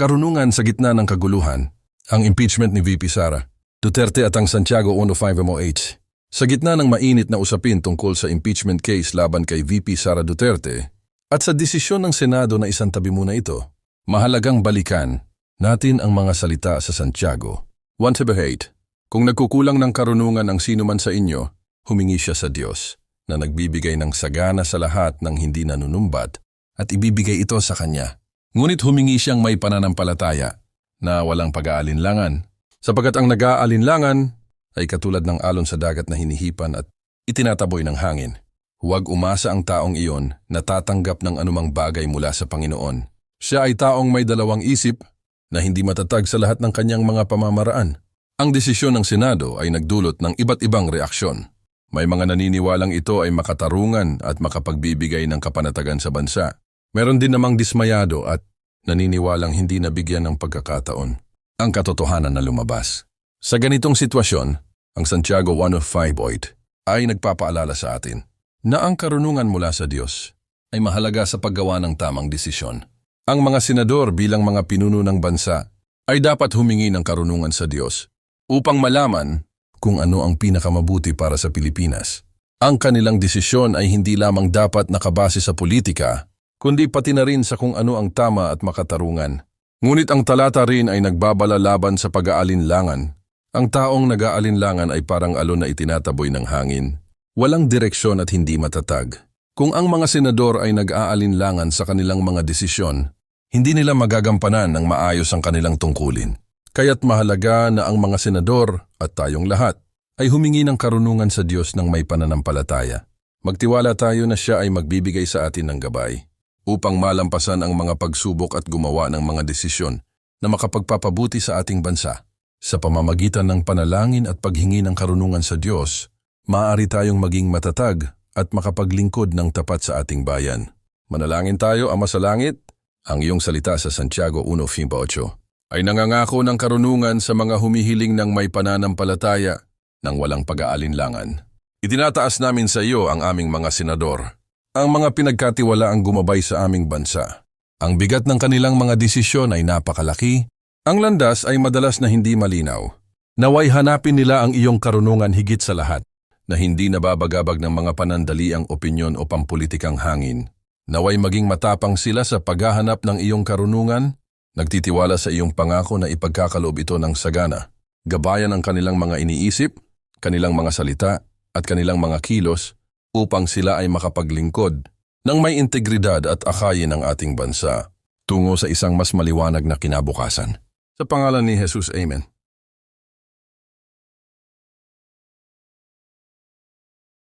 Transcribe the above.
Karunungan sa gitna ng kaguluhan, ang impeachment ni VP Sara, Duterte at ang Santiago 105 MOH. Sa gitna ng mainit na usapin tungkol sa impeachment case laban kay VP Sara Duterte at sa desisyon ng Senado na isang tabi muna ito, mahalagang balikan natin ang mga salita sa Santiago. One to hate. Kung nagkukulang ng karunungan ang sino man sa inyo, humingi siya sa Diyos na nagbibigay ng sagana sa lahat ng hindi nanunumbat at ibibigay ito sa Kanya. Ngunit humingi siyang may pananampalataya na walang pag-aalinlangan sapagkat ang nag-aalinlangan ay katulad ng alon sa dagat na hinihipan at itinataboy ng hangin. Huwag umasa ang taong iyon na tatanggap ng anumang bagay mula sa Panginoon. Siya ay taong may dalawang isip na hindi matatag sa lahat ng kanyang mga pamamaraan. Ang desisyon ng Senado ay nagdulot ng iba't ibang reaksyon. May mga naniniwalang ito ay makatarungan at makapagbibigay ng kapanatagan sa bansa. Meron din namang dismayado at naniniwalang hindi nabigyan ng pagkakataon. Ang katotohanan na lumabas. Sa ganitong sitwasyon, ang Santiago 105.8 ay nagpapaalala sa atin na ang karunungan mula sa Diyos ay mahalaga sa paggawa ng tamang desisyon. Ang mga senador bilang mga pinuno ng bansa ay dapat humingi ng karunungan sa Diyos upang malaman kung ano ang pinakamabuti para sa Pilipinas. Ang kanilang desisyon ay hindi lamang dapat nakabase sa politika, kundi pati na rin sa kung ano ang tama at makatarungan. Ngunit ang talata rin ay nagbabala laban sa pag-aalinlangan. Ang taong nag-aalinlangan ay parang alon na itinataboy ng hangin. Walang direksyon at hindi matatag. Kung ang mga senador ay nag-aalinlangan sa kanilang mga desisyon, hindi nila magagampanan ng maayos ang kanilang tungkulin. Kaya't mahalaga na ang mga senador at tayong lahat ay humingi ng karunungan sa Diyos ng may pananampalataya. Magtiwala tayo na siya ay magbibigay sa atin ng gabay upang malampasan ang mga pagsubok at gumawa ng mga desisyon na makapagpapabuti sa ating bansa. Sa pamamagitan ng panalangin at paghingi ng karunungan sa Diyos, maaari tayong maging matatag at makapaglingkod ng tapat sa ating bayan. Manalangin tayo, Ama sa Langit, ang iyong salita sa Santiago 1.58 ay nangangako ng karunungan sa mga humihiling ng may pananampalataya ng walang pag-aalinlangan. Itinataas namin sa iyo ang aming mga senador, ang mga pinagkatiwala ang gumabay sa aming bansa. Ang bigat ng kanilang mga desisyon ay napakalaki, ang landas ay madalas na hindi malinaw. Naway hanapin nila ang iyong karunungan higit sa lahat, na hindi nababagabag ng mga panandaliang opinyon o pampulitikang hangin. Naway maging matapang sila sa paghahanap ng iyong karunungan, nagtitiwala sa iyong pangako na ipagkakaloob ito ng sagana. Gabayan ang kanilang mga iniisip, kanilang mga salita, at kanilang mga kilos upang sila ay makapaglingkod ng may integridad at akayin ng ating bansa tungo sa isang mas maliwanag na kinabukasan. Sa pangalan ni Jesus, Amen.